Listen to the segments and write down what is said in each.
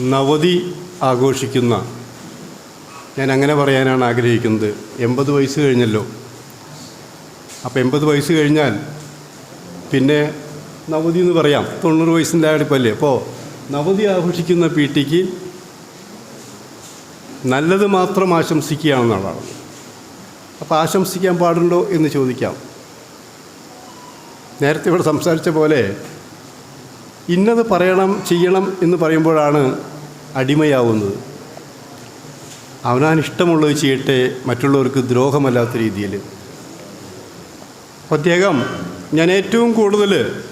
നവതി ആഘോഷിക്കുന്ന ഞാൻ അങ്ങനെ പറയാനാണ് ആഗ്രഹിക്കുന്നത്. എൺപത് വയസ്സ് കഴിഞ്ഞല്ലോ. അപ്പോൾ എൺപത് വയസ്സ് കഴിഞ്ഞാൽ പിന്നെ നവതി എന്ന് പറയാം. തൊണ്ണൂറ് വയസ്സിന്റെ അടുപ്പല്ലേ? അപ്പോൾ നവതി ആഘോഷിക്കുന്ന പി ടിക്ക് നല്ലത് മാത്രം ആശംസിക്കുകയാണെന്നുള്ളതാണ് അപ്പോൾ ആശംസിക്കാൻ പാടുണ്ടോ എന്ന് ചോദിക്കാം. നേരത്തെ ഇവിടെ സംസാരിച്ച പോലെ ഇന്നത് പറയണം ചെയ്യണം എന്ന് പറയുമ്പോഴാണ് അടിമയാവുന്നത്. അവനാൻ ഇഷ്ടമുള്ളത് ചെയ്യട്ടെ മറ്റുള്ളവർക്ക് ദ്രോഹമല്ലാത്ത രീതിയിൽ. പ്രത്യേകം ഞാൻ ഏറ്റവും കൂടുതൽ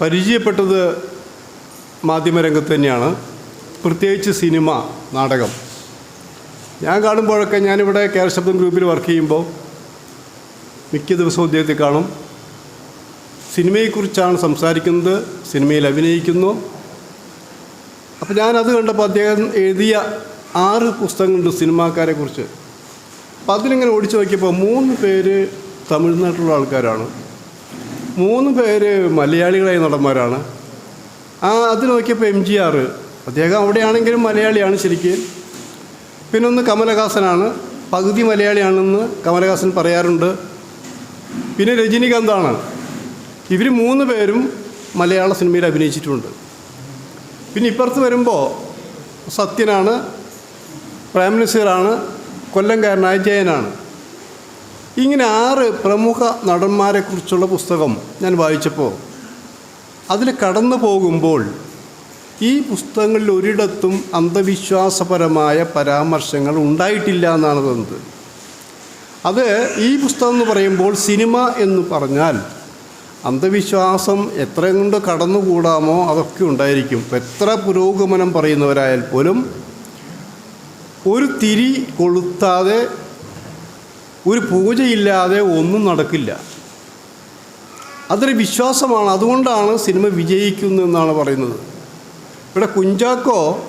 പരിചയപ്പെട്ടത് മാധ്യമരംഗത്ത് തന്നെയാണ്. പ്രത്യേകിച്ച് സിനിമ നാടകം. ഞാൻ കാണുമ്പോഴൊക്കെ ഞാനിവിടെ കേരള ശബ്ദം ഗ്രൂപ്പിൽ വർക്ക് ചെയ്യുമ്പോൾ മിക്ക ദിവസവും ഉദ്യോഗത്തിൽ കാണും. സിനിമയെക്കുറിച്ചാണ് സംസാരിക്കുന്നത് സിനിമയിൽ അഭിനയിക്കുന്നു. അപ്പോൾ ഞാനത് കണ്ടപ്പോൾ അദ്ദേഹം എഴുതിയ ആറ് പുസ്തകങ്ങളുണ്ട് സിനിമാക്കാരെ കുറിച്ച് അപ്പോൾ അതിലിങ്ങനെ ഓടിച്ചു നോക്കിയപ്പോൾ മൂന്ന് പേര് തമിഴ്നാട്ടിലുള്ള ആൾക്കാരാണ്. മൂന്ന് പേര് മലയാളികളായ നടന്മാരാണ്. ആ അത് നോക്കിയപ്പോൾ എം ജി ആർ അദ്ദേഹം അവിടെയാണെങ്കിലും മലയാളിയാണ് ശരിക്കും. പിന്നെ ഒന്ന് കമലഹാസനാണ്. പകുതി മലയാളിയാണെന്ന് കമലഹാസൻ പറയാറുണ്ട്. പിന്നെ രജനികാന്താണ്. ഇവർ മൂന്ന് പേരും മലയാള സിനിമയിൽ അഭിനയിച്ചിട്ടുണ്ട്. പിന്നെ ഇപ്പുറത്ത് വരുമ്പോൾ സത്യനാണ് പ്രൈം മിനിസ്റ്ററാണ് കൊല്ലംകാരനായ ജയനാണ്. ഇങ്ങനെ ആറ് പ്രമുഖ നടന്മാരെക്കുറിച്ചുള്ള പുസ്തകം ഞാൻ വായിച്ചപ്പോൾ അതിൽ കടന്നു പോകുമ്പോൾ ഈ പുസ്തകങ്ങളിൽ ഒരിടത്തും അന്ധവിശ്വാസപരമായ പരാമർശങ്ങൾ ഉണ്ടായിട്ടില്ല എന്നാണ് തോന്നുന്നത്. അത് ഈ പുസ്തകം എന്ന് പറയുമ്പോൾ സിനിമ എന്ന് പറഞ്ഞാൽ അന്ധവിശ്വാസം എത്ര കൊണ്ട് കടന്നുകൂടാമോ അതൊക്കെ ഉണ്ടായിരിക്കും. എത്ര പുരോഗമനം പറയുന്നവരായാൽ പോലും ഒരു തിരി കൊളുത്താതെ ഒരു പൂജയില്ലാതെ ഒന്നും നടക്കില്ല. അതൊരു വിശ്വാസമാണ്. അതുകൊണ്ടാണ് സിനിമ വിജയിക്കുന്നതെന്നാണ് പറയുന്നത്. ഇവിടെ കുഞ്ചാക്കോ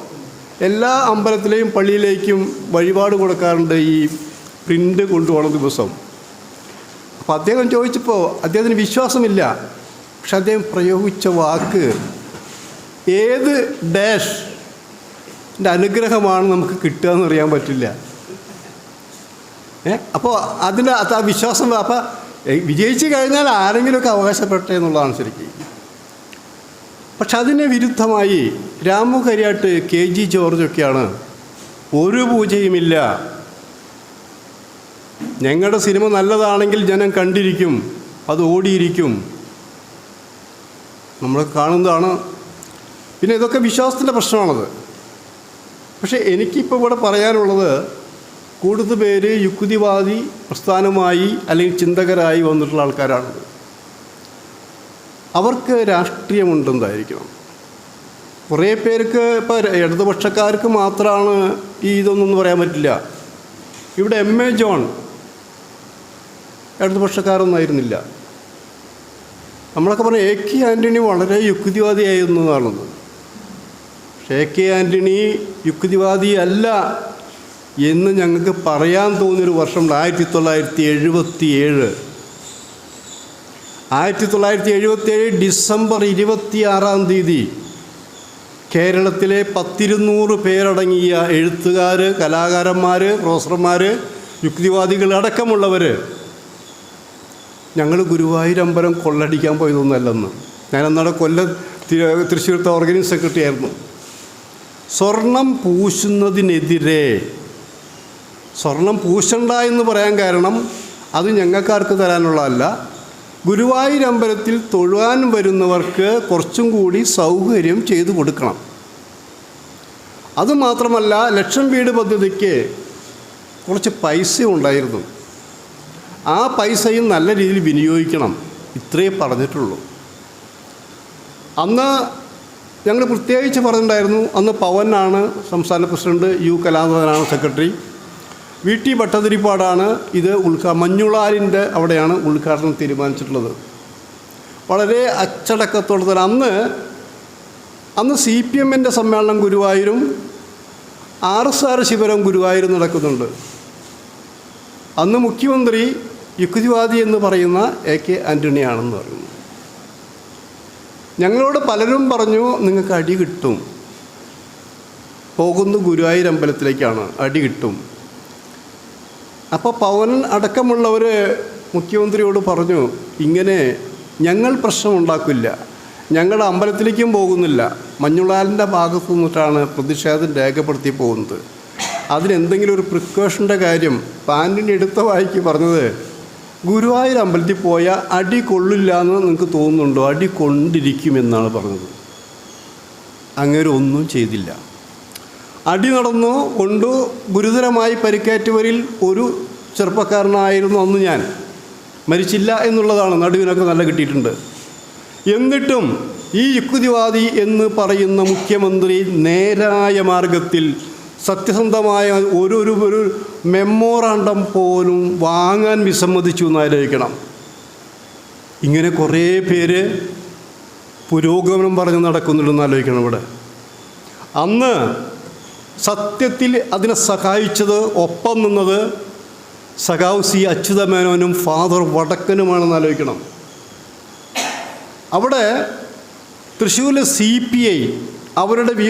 എല്ലാ അമ്പലത്തിലെയും പള്ളിയിലേക്കും വഴിപാട് കൊടുക്കാറുണ്ട് ഈ പ്രിന്റ് കൊണ്ടുപോകുന്ന ദിവസം. അപ്പോൾ അദ്ദേഹം ചോദിച്ചപ്പോൾ അദ്ദേഹത്തിന് വിശ്വാസമില്ല. പക്ഷെ അദ്ദേഹം പ്രയോഗിച്ച വാക്ക് ഏത് ഡാഷ് അനുഗ്രഹമാണ് നമുക്ക് കിട്ടുക എന്ന് അറിയാൻ പറ്റില്ല. ഏ? അപ്പോൾ അതിന്റെ അത് ആ വിശ്വാസം അപ്പം വിജയിച്ചു കഴിഞ്ഞാൽ ആരെങ്കിലുമൊക്കെ അവകാശപ്പെട്ടെ എന്നുള്ളതാണ് ശരിക്കും. പക്ഷെ അതിനെ വിരുദ്ധമായി രാമു കരിയാട്ട് കെ ജി ജോർജൊക്കെയാണ് ഒരു പൂജയുമില്ല. ഞങ്ങളുടെ സിനിമ നല്ലതാണെങ്കിൽ ജനം കണ്ടിരിക്കും അത് ഓടിയിരിക്കും. നമ്മൾ കാണുന്നതാണ്. പിന്നെ ഇതൊക്കെ വിശ്വാസത്തിന്റെ പ്രശ്നമാണത്. പക്ഷേ എനിക്കിപ്പോൾ ഇവിടെ പറയാനുള്ളത് കൂടുതൽ പേര് യുക്തിവാദി പ്രസ്ഥാനമായി അല്ലെങ്കിൽ ചിന്തകരായി വന്നിട്ടുള്ള ആൾക്കാരാണ്. അവർക്ക് രാഷ്ട്രീയമുണ്ടെന്നായിരിക്കണം. കുറേ പേർക്ക് ഇപ്പോൾ ഇടതുപക്ഷക്കാർക്ക് മാത്രമാണ് ഈ ഇതൊന്നും പറയാൻ പറ്റില്ല. ഇവിടെ എം എ ജോൺ ഇടതുപക്ഷക്കാരൊന്നായിരുന്നില്ല. നമ്മളൊക്കെ പറഞ്ഞ എ കെ ആന്റണി വളരെ യുക്തിവാദിയായിരുന്നു എന്നാണെന്ന് പക്ഷേ എ കെ ആന്റണി യുക്തിവാദി അല്ല എന്ന് ഞങ്ങൾക്ക് പറയാൻ തോന്നിയൊരു വർഷം ആയിരത്തി തൊള്ളായിരത്തി എഴുപത്തി ഏഴ് ആയിരത്തി തൊള്ളായിരത്തി എഴുപത്തി ഏഴ് ഡിസംബർ ഇരുപത്തി ആറാം തീയതി കേരളത്തിലെ പത്തിരുന്നൂറ് പേരടങ്ങിയ എഴുത്തുകാർ കലാകാരന്മാർ പ്രൊഫസർമാർ യുക്തിവാദികൾ അടക്കമുള്ളവർ ഞങ്ങൾ ഗുരുവായൂർ അമ്പലം കൊള്ളടിക്കാൻ പോയതൊന്നുമല്ലെന്ന് ഞാൻ കൊല്ലം തി- തൃശ്ശൂരത്തെ ഓർഗനൈസ് സെക്രട്ടറി ആയിരുന്നു. സ്വർണം പൂശുന്നതിനെതിരെ സ്വർണം പൂശണ്ട എന്ന് പറയാൻ കാരണം അത് ഞങ്ങൾക്കാർക്ക് തരാനുള്ളതല്ല. ഗുരുവായൂർ അമ്പലത്തിൽ തൊഴുവാൻ വരുന്നവർക്ക് കുറച്ചും കൂടി സൗകര്യം ചെയ്തു കൊടുക്കണം. അതുമാത്രമല്ല ലക്ഷം വീട് പദ്ധതിക്ക് കുറച്ച് പൈസ ഉണ്ടായിരുന്നു. ആ പൈസയും നല്ല രീതിയിൽ വിനിയോഗിക്കണം. ഇത്രയേ പറഞ്ഞിട്ടുള്ളൂ. അന്ന് ഞങ്ങൾ പ്രത്യേകിച്ച് പറഞ്ഞിട്ടുണ്ടായിരുന്നു. അന്ന് പവനാണ് സംസ്ഥാന പ്രസിഡന്റ് യു കലാനാഥനാണ് സെക്രട്ടറി. വി ടി ഭട്ടതിരിപ്പാടാണ് ഇത് ഉദ്ഘാ മഞ്ഞുളാലിന്റെ അവിടെയാണ് ഉദ്ഘാടനം തീരുമാനിച്ചിട്ടുള്ളത്. വളരെ അച്ചടക്കത്തോടെ തന്നെ അന്ന് അന്ന് സി പി എമ്മിന്റെ സമ്മേളനം ഗുരുവായൂരും ആർ എസ് ആർ ശിബിരം ഗുരുവായൂരും നടക്കുന്നുണ്ട്. അന്ന് മുഖ്യമന്ത്രി യുക്തിവാദി എന്ന് പറയുന്ന എ കെ ആന്റണിയാണെന്ന് പറയുന്നു. ഞങ്ങളോട് പലരും പറഞ്ഞു നിങ്ങൾക്ക് അടി കിട്ടും. പോകുന്നു ഗുരുവായൂർ അമ്പലത്തിലേക്കാണ് അടി കിട്ടും. അപ്പോൾ പവൻ അടക്കമുള്ളവർ മുഖ്യമന്ത്രിയോട് പറഞ്ഞു ഇങ്ങനെ ഞങ്ങൾ പ്രശ്നമുണ്ടാക്കില്ല. ഞങ്ങൾ അമ്പലത്തിലേക്കും പോകുന്നില്ല. മഞ്ഞുളാലിന്റെ ഭാഗത്തു നിന്നിട്ടാണ് പ്രതിഷേധം രേഖപ്പെടുത്തി പോകുന്നത്. അതിനെന്തെങ്കിലും ഒരു പ്രിക്കോഷന്റെ കാര്യം പാന്റിന്റെ എടുത്ത വായിക്ക് പറഞ്ഞത് ഗുരുവായൂർ അമ്പലത്തിൽ പോയാൽ അടി കൊള്ളില്ല എന്ന് നിങ്ങൾക്ക് തോന്നുന്നുണ്ടോ? അടി കൊണ്ടിരിക്കുമെന്നാണ് പറഞ്ഞത്. അങ്ങനെ ഒന്നും ചെയ്തില്ല. അടി നടന്നു കൊണ്ട് ഗുരുതരമായി പരിക്കേറ്റവരിൽ ഒരു ചെറുപ്പക്കാരനായിരുന്നു അന്ന് ഞാൻ. മരിച്ചില്ല എന്നുള്ളതാണ് നടുവിനൊക്കെ നല്ല കിട്ടിയിട്ടുണ്ട്. എന്നിട്ടും ഈ യുക്തിവാദി എന്ന് പറയുന്ന മുഖ്യമന്ത്രി നേരായ മാർഗത്തിൽ സത്യസന്ധമായ ഒരു ഒരു മെമ്മോറാണ്ടം പോലും വാങ്ങാൻ വിസമ്മതിച്ചു എന്നാലോചിക്കണം ഇങ്ങനെ കുറേ പേര് പുരോഗമനം പറഞ്ഞ് നടക്കുന്നുണ്ടെന്ന് ആലോചിക്കണം ഇവിടെ. അന്ന് സത്യത്തിൽ അതിനെ സഹായിച്ചത് ഒപ്പം നിന്നത് സഖാവ് സി അച്യുതമേനോനും ഫാദർ വടക്കനുമാണെന്ന് ആലോചിക്കണം. അവിടെ തൃശ്ശൂരിലെ സി പി ഐ അവരുടെ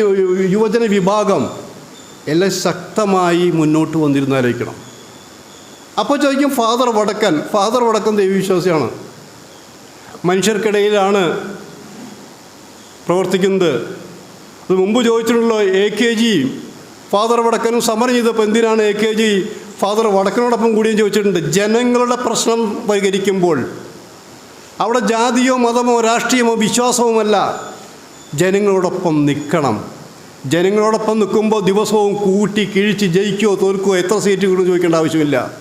യുവജന വിഭാഗം എല്ലാം ശക്തമായി മുന്നോട്ട് വന്നിരുന്ന ആലോചിക്കണം. അപ്പോൾ ചോദിക്കും ഫാദർ വടക്കൻ ഫാദർ വടക്കൻ ദൈവവിശ്വാസിയാണ്. മനുഷ്യർക്കിടയിലാണ് പ്രവർത്തിക്കുന്നത്. അത് മുമ്പ് ചോദിച്ചിട്ടുള്ള എ കെ ജി ഫാദർ വടക്കനും സമരം ചെയ്തപ്പോൾ എന്തിനാണ് എ കെ ജി ഫാദർ വടക്കനോടൊപ്പം കൂടിയും ചോദിച്ചിട്ടുണ്ട്. ജനങ്ങളുടെ പ്രശ്നം പരിഹരിക്കുമ്പോൾ അവിടെ ജാതിയോ മതമോ രാഷ്ട്രീയമോ വിശ്വാസവുമല്ല ജനങ്ങളോടൊപ്പം നിൽക്കണം. ജനങ്ങളോടൊപ്പം നിൽക്കുമ്പോൾ ദിവസവും കൂട്ടി കിഴിച്ച് ജയിക്കുകയോ തോൽക്കുകയോ എത്ര സീറ്റ് കിട്ടും ചോദിക്കേണ്ട ആവശ്യമില്ല.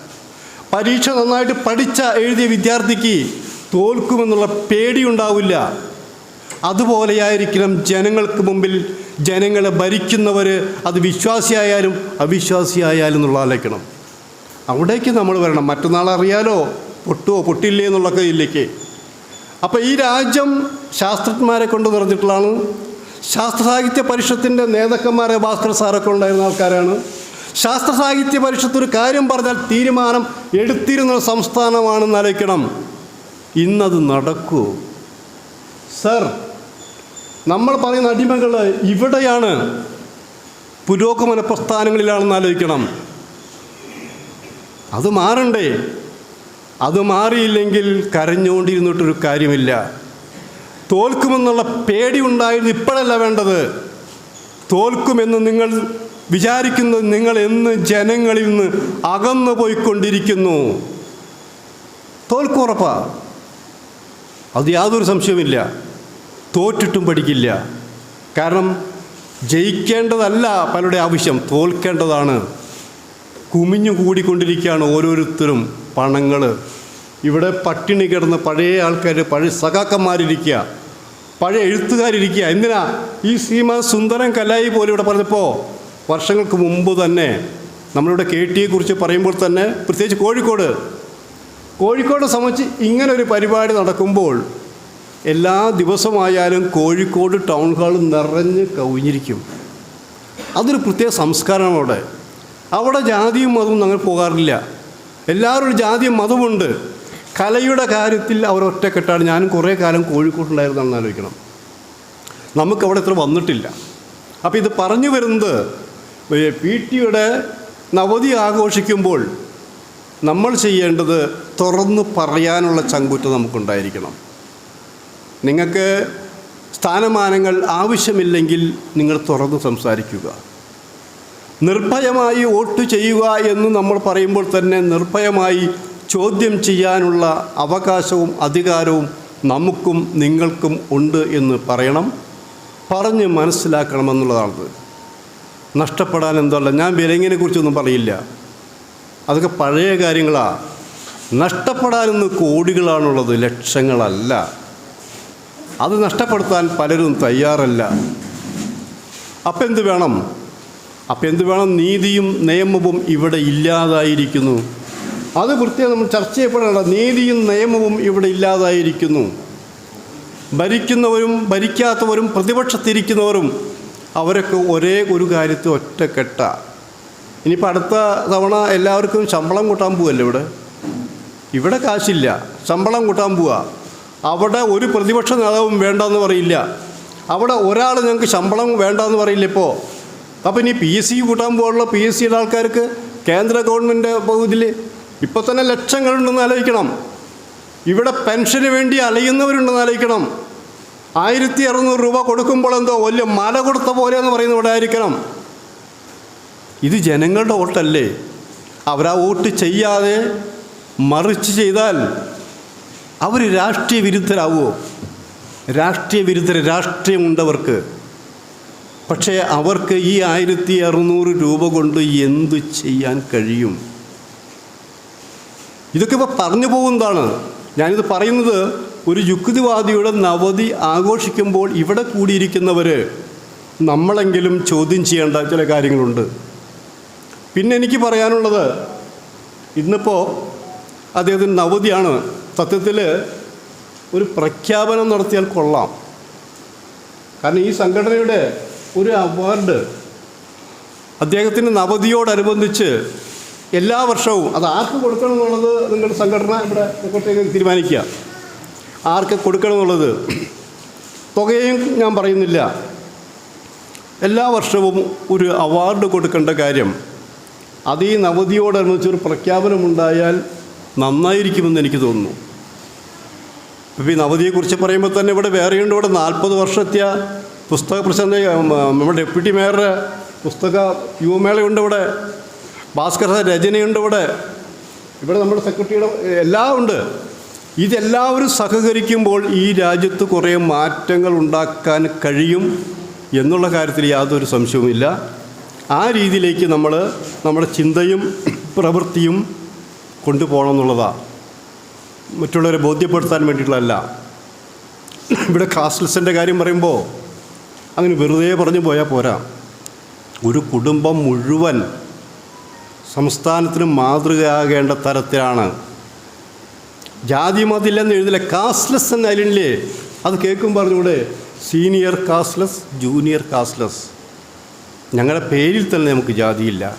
പരീക്ഷ നന്നായിട്ട് പഠിച്ച എഴുതിയ വിദ്യാർത്ഥിക്ക് തോൽക്കുമെന്നുള്ള പേടിയുണ്ടാവില്ല. അതുപോലെയായിരിക്കണം ജനങ്ങൾക്ക് മുമ്പിൽ ജനങ്ങളെ ഭരിക്കുന്നവർ അത് വിശ്വാസിയായാലും അവിശ്വാസിയായാലും എന്നുള്ള ആലോചിക്കണം. അവിടേക്ക് നമ്മൾ വരണം. മറ്റന്നാൾ അറിയാലോ പൊട്ടുവോ പൊട്ടില്ലേ എന്നുള്ളൊക്കെ ഇല്ലേക്ക് അപ്പോൾ ഈ രാജ്യം ശാസ്ത്രജ്ഞന്മാരെ കൊണ്ട് നിറഞ്ഞിട്ടുള്ളതാണ്. ശാസ്ത്ര സാഹിത്യ പരിഷത്തിന്റെ നേതാക്കന്മാരെ ഭാസ്കർ സാറൊക്കെ ഉണ്ടായിരുന്ന ആൾക്കാരാണ്. ശാസ്ത്ര സാഹിത്യ പരിഷത്ത് ഒരു കാര്യം പറഞ്ഞാൽ തീരുമാനം എടുത്തിരുന്ന സംസ്ഥാനമാണെന്ന് ആലോചിക്കണം. ഇന്നത് നടക്കൂ. സർ നമ്മൾ പറയുന്ന അടിമകൾ ഇവിടെയാണ്. പുരോഗമന പ്രസ്ഥാനങ്ങളിലാണെന്ന് ആലോചിക്കണം. അത് മാറണ്ടേ? അത് മാറിയില്ലെങ്കിൽ കരഞ്ഞുകൊണ്ടിരുന്നിട്ടൊരു കാര്യമില്ല. തോൽക്കുമെന്നുള്ള പേടി ഉണ്ടായിരുന്നു ഇപ്പോഴല്ല വേണ്ടത്. തോൽക്കുമെന്ന് നിങ്ങൾ വിചാരിക്കുന്നത് നിങ്ങൾ എന്ന് ജനങ്ങളിൽ നിന്ന് അകന്നു പോയിക്കൊണ്ടിരിക്കുന്നു തോൽക്കുറപ്പാ അത് യാതൊരു സംശയവുമില്ല. തോറ്റിട്ടും പഠിക്കില്ല. കാരണം ജയിക്കേണ്ടതല്ല പലരുടെ ആവശ്യം. തോൽക്കേണ്ടതാണ്. കുമിഞ്ഞു കൂടിക്കൊണ്ടിരിക്കുകയാണ് ഓരോരുത്തരും പണങ്ങൾ ഇവിടെ പട്ടിണി കിടന്ന് പഴയ ആൾക്കാർ പഴയ സഖാക്കന്മാരിരിക്കുക പഴയ എഴുത്തുകാരിരിക്കുക എന്തിനാ? ഈ സീമ സുന്ദരം കലായി പോലും ഇവിടെ പറഞ്ഞപ്പോൾ വർഷങ്ങൾക്ക് മുമ്പ് തന്നെ നമ്മളിവിടെ കെ ടിയെക്കുറിച്ച് പറയുമ്പോൾ തന്നെ പ്രത്യേകിച്ച് കോഴിക്കോട്. കോഴിക്കോട് സംബന്ധിച്ച് ഇങ്ങനെ ഒരു പരിപാടി നടക്കുമ്പോൾ എല്ലാ ദിവസമായാലും കോഴിക്കോട് ടൗൺ ഹാൾ നിറഞ്ഞ് കവിഞ്ഞിരിക്കും. അതൊരു പ്രത്യേക സംസ്കാരമാണ് അവിടെ. അവിടെ ജാതിയും മതവും അങ്ങനെ പോകാറില്ല. എല്ലാവരും ഒരു ജാതിയും മതമുണ്ട് കലയുടെ കാര്യത്തിൽ അവർ ഒറ്റക്കെട്ടാണ്. ഞാനും കുറേ കാലം കോഴിക്കോട്ടുണ്ടായിരുന്നാണെന്ന് ആലോചിക്കണം. നമുക്കവിടെ ഇത്ര വന്നിട്ടില്ല. അപ്പോൾ ഇത് പറഞ്ഞു വരുന്നത് പി ടിയുടെ നവതി ആഘോഷിക്കുമ്പോൾ നമ്മൾ ചെയ്യേണ്ടത് തുറന്ന് പറയാനുള്ള ചങ്കുറ്റം നമുക്കുണ്ടായിരിക്കണം. നിങ്ങൾക്ക് സ്ഥാനമാനങ്ങൾ ആവശ്യമില്ലെങ്കിൽ നിങ്ങൾ തുറന്ന് സംസാരിക്കുക. നിർഭയമായി വോട്ട് ചെയ്യുക എന്ന് നമ്മൾ പറയുമ്പോൾ തന്നെ നിർഭയമായി ചോദ്യം ചെയ്യാനുള്ള അവകാശവും അധികാരവും നമുക്കും നിങ്ങൾക്കും ഉണ്ട് എന്ന് പറയണം. പറഞ്ഞ് മനസ്സിലാക്കണമെന്നുള്ളതാണത്. നഷ്ടപ്പെടാൻ എന്തല്ല ഞാൻ വിലങ്ങിനെ കുറിച്ചൊന്നും പറയില്ല. അതൊക്കെ പഴയ കാര്യങ്ങളാണ് നഷ്ടപ്പെടാനൊന്ന് കോടികളാണുള്ളത് ലക്ഷങ്ങളല്ല. അത് നഷ്ടപ്പെടുത്താൻ പലരും തയ്യാറല്ല. അപ്പം എന്ത് വേണം? അപ്പം എന്ത് വേണം? നീതിയും നിയമവും ഇവിടെ ഇല്ലാതായിരിക്കുന്നു. അത് പ്രത്യേകം നമ്മൾ ചർച്ച ചെയ്യപ്പെടേണ്ട നീതിയും നിയമവും ഇവിടെ ഇല്ലാതായിരിക്കുന്നു. ഭരിക്കുന്നവരും ഭരിക്കാത്തവരും പ്രതിപക്ഷത്തിരിക്കുന്നവരും അവരൊക്കെ ഒരേ ഒരു കാര്യത്തിൽ ഒറ്റക്കെട്ട. ഇനിയിപ്പോൾ അടുത്ത തവണ എല്ലാവർക്കും ശമ്പളം കൂട്ടാൻ പോവല്ലേ ഇവിടെ? ഇവിടെ കാശില്ല. ശമ്പളം കൂട്ടാൻ പോവുക അവിടെ ഒരു പ്രതിപക്ഷ നേതാവും വേണ്ടെന്ന് പറയില്ല. അവിടെ ഒരാൾ ഞങ്ങൾക്ക് ശമ്പളം വേണ്ടെന്ന് പറയില്ല ഇപ്പോൾ അപ്പം ഇനി പി എസ് സി കൂട്ടാൻ പോകാനുള്ള പി എസ് സിയുടെ ആൾക്കാർക്ക് കേന്ദ്ര ഗവൺമെന്റ് പകുതിയിൽ ഇപ്പം തന്നെ ലക്ഷങ്ങളുണ്ടെന്ന് ആലോചിക്കണം. ഇവിടെ പെൻഷന് വേണ്ടി അലയുന്നവരുണ്ടെന്ന് ആലോചിക്കണം. ആയിരത്തി അറുന്നൂറ് രൂപ കൊടുക്കുമ്പോൾ എന്തോ വലിയ മല കൊടുത്ത പോലെ എന്ന് പറയുന്നത് ഇവിടെ ആയിരിക്കണം. ഇത് ജനങ്ങളുടെ വോട്ടല്ലേ? അവരാ വോട്ട് ചെയ്യാതെ മറിച്ച് ചെയ്താൽ അവർ രാഷ്ട്രീയ വിരുദ്ധരാകുമോ രാഷ്ട്രീയ വിരുദ്ധർ രാഷ്ട്രീയമുണ്ടവർക്ക്. പക്ഷേ അവർക്ക് ഈ ആയിരത്തി അറുന്നൂറ് രൂപ കൊണ്ട് എന്തു ചെയ്യാൻ കഴിയും? ഇതൊക്കെ ഇപ്പോൾ പറഞ്ഞു പോകുന്നതാണ്. ഞാനിത് പറയുന്നത് ഒരു യുക്തിവാദിയുടെ നവതി ആഘോഷിക്കുമ്പോൾ ഇവിടെ കൂടിയിരിക്കുന്നവർ നമ്മളെങ്കിലും ചോദ്യം ചെയ്യേണ്ട ചില കാര്യങ്ങളുണ്ട്. പിന്നെ എനിക്ക് പറയാനുള്ളത് ഇന്നിപ്പോൾ അദ്ദേഹത്തിന് നവതിയാണ്. സത്യത്തിൽ ഒരു പ്രഖ്യാപനം നടത്തിയാൽ കൊള്ളാം. കാരണം ഈ സംഘടനയുടെ ഒരു അവാർഡ് അദ്ദേഹത്തിന്റെ നവതിയോടനുബന്ധിച്ച് എല്ലാ വർഷവും. അത് ആർക്ക് കൊടുക്കണം എന്നുള്ളത് നിങ്ങളുടെ സംഘടന ഇവിടെ പ്രത്യേകം തീരുമാനിക്കുക. ആർക്ക് കൊടുക്കണം എന്നുള്ളത് തുകയും ഞാൻ പറയുന്നില്ല. എല്ലാ വർഷവും ഒരു അവാർഡ് കൊടുക്കേണ്ട കാര്യം അത് ഈ നവതിയോടനുബന്ധിച്ച് ഒരു പ്രഖ്യാപനമുണ്ടായാൽ നന്നായിരിക്കുമെന്ന് എനിക്ക് തോന്നുന്നു. ഇപ്പോൾ ഈ നവതിയെക്കുറിച്ച് പറയുമ്പോൾ തന്നെ ഇവിടെ വേറെയുണ്ട്. ഇവിടെ നാൽപ്പത് വർഷത്തെ പുസ്തക പ്രസംഗ നമ്മുടെ ഡെപ്യൂട്ടി മേയറുടെ പുസ്തക യുവമേളയുണ്ട് ഇവിടെ. ഭാസ്കര രചനയുണ്ട് ഇവിടെ. ഇവിടെ നമ്മുടെ സെക്രട്ടറിയുടെ എല്ലാം ഉണ്ട്. ഇതെല്ലാവരും സഹകരിക്കുമ്പോൾ ഈ രാജ്യത്ത് കുറേ മാറ്റങ്ങൾ ഉണ്ടാക്കാൻ കഴിയും എന്നുള്ള കാര്യത്തിൽ യാതൊരു സംശയവുമില്ല. ആ രീതിയിലേക്ക് നമ്മൾ നമ്മുടെ ചിന്തയും പ്രവൃത്തിയും കൊണ്ടുപോകണം എന്നുള്ളതാണ് മറ്റുള്ളവരെ ബോധ്യപ്പെടുത്താൻ വേണ്ടിയിട്ടുള്ളതല്ല. ഇവിടെ കാസ്റ്റൽസിന്റെ കാര്യം പറയുമ്പോൾ അങ്ങനെ വെറുതെ പറഞ്ഞു പോയാൽ പോരാ. ഒരു കുടുംബം മുഴുവൻ സംസ്ഥാനത്തിന് മാതൃകയാകേണ്ട തരത്തിലാണ്. ജാതി മതില്ലെന്ന് എഴുതില്ല. കാസ്റ്റ്ലെസ് എന്ന അതിലില്ലേ അത് കേൾക്കും പറഞ്ഞുകൂടെ? സീനിയർ കാസ്റ്റ്ലെസ് ജൂനിയർ കാസ്റ്റ്ലെസ് ഞങ്ങളുടെ പേരിൽ തന്നെ നമുക്ക് ജാതിയില്ല.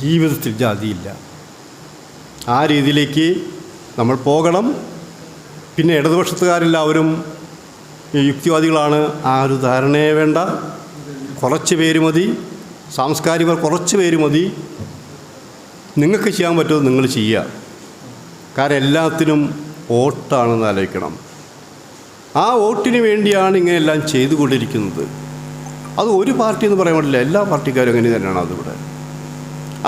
ജീവിതത്തിൽ ജാതിയില്ല. ആ രീതിയിലേക്ക് നമ്മൾ പോകണം. പിന്നെ ഇടതുപക്ഷത്തുകാരെല്ലാവരും യുക്തിവാദികളാണ്. ആ ഒരു ധാരണയെ വേണ്ട. കുറച്ച് പേര് മതി. സാംസ്കാരികർ കുറച്ച് പേര് മതി. നിങ്ങൾക്ക് ചെയ്യാൻ പറ്റുമോ നിങ്ങൾ ചെയ്യുക. കാരണം എല്ലാത്തിനും വോട്ടാണെന്ന് ആലോചിക്കണം. ആ വോട്ടിന് വേണ്ടിയാണ് ഇങ്ങനെയെല്ലാം ചെയ്തുകൊണ്ടിരിക്കുന്നത്. അത് ഒരു പാർട്ടി എന്ന് പറയാൻ പറ്റില്ല. എല്ലാ പാർട്ടിക്കാരും അങ്ങനെ തന്നെയാണ് അതിവിടെ.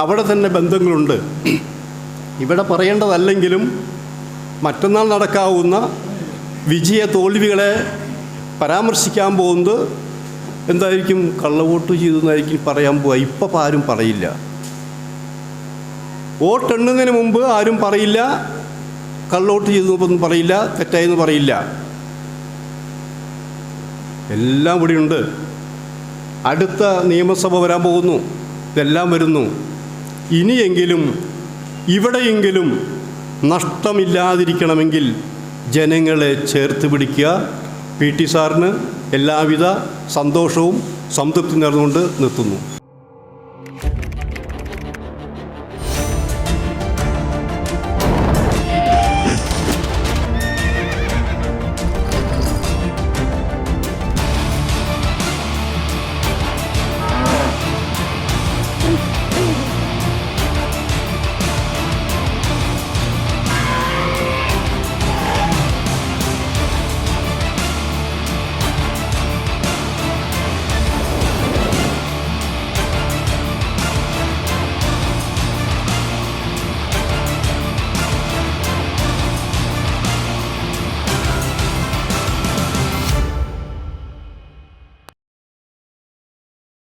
അവിടെ തന്നെ ബന്ധങ്ങളുണ്ട്. ഇവിടെ പറയേണ്ടതല്ലെങ്കിലും മറ്റന്നാൾ നടക്കാവുന്ന വിജയ തോൽവികളെ പരാമർശിക്കാൻ പോകുന്നത് എന്തായിരിക്കും? കള്ളവോട്ട് ചെയ്തെന്നായിരിക്കും പറയാൻ പോവുക. ഇപ്പം ആരും പറയില്ല. വോട്ടെണ്ണുന്നതിന് മുമ്പ് ആരും പറയില്ല. കള്ളവോട്ട് ചെയ്തെന്നൊന്നും പറയില്ല. തെറ്റായെന്ന് പറയില്ല. എല്ലാം ഇവിടെയുണ്ട് അടുത്ത നിയമസഭ വരാൻ പോകുന്നു. ഇതെല്ലാം വരുന്നു. ഇനിയെങ്കിലും ഇവിടെയെങ്കിലും നഷ്ടമില്ലാതിരിക്കണമെങ്കിൽ ജനങ്ങളെ ചേർത്ത് പിടിക്കുക. പി ടി സാറിന് എല്ലാവിധ സന്തോഷവും സംതൃപ്തി നേർന്നുകൊണ്ട് നിർത്തുന്നു.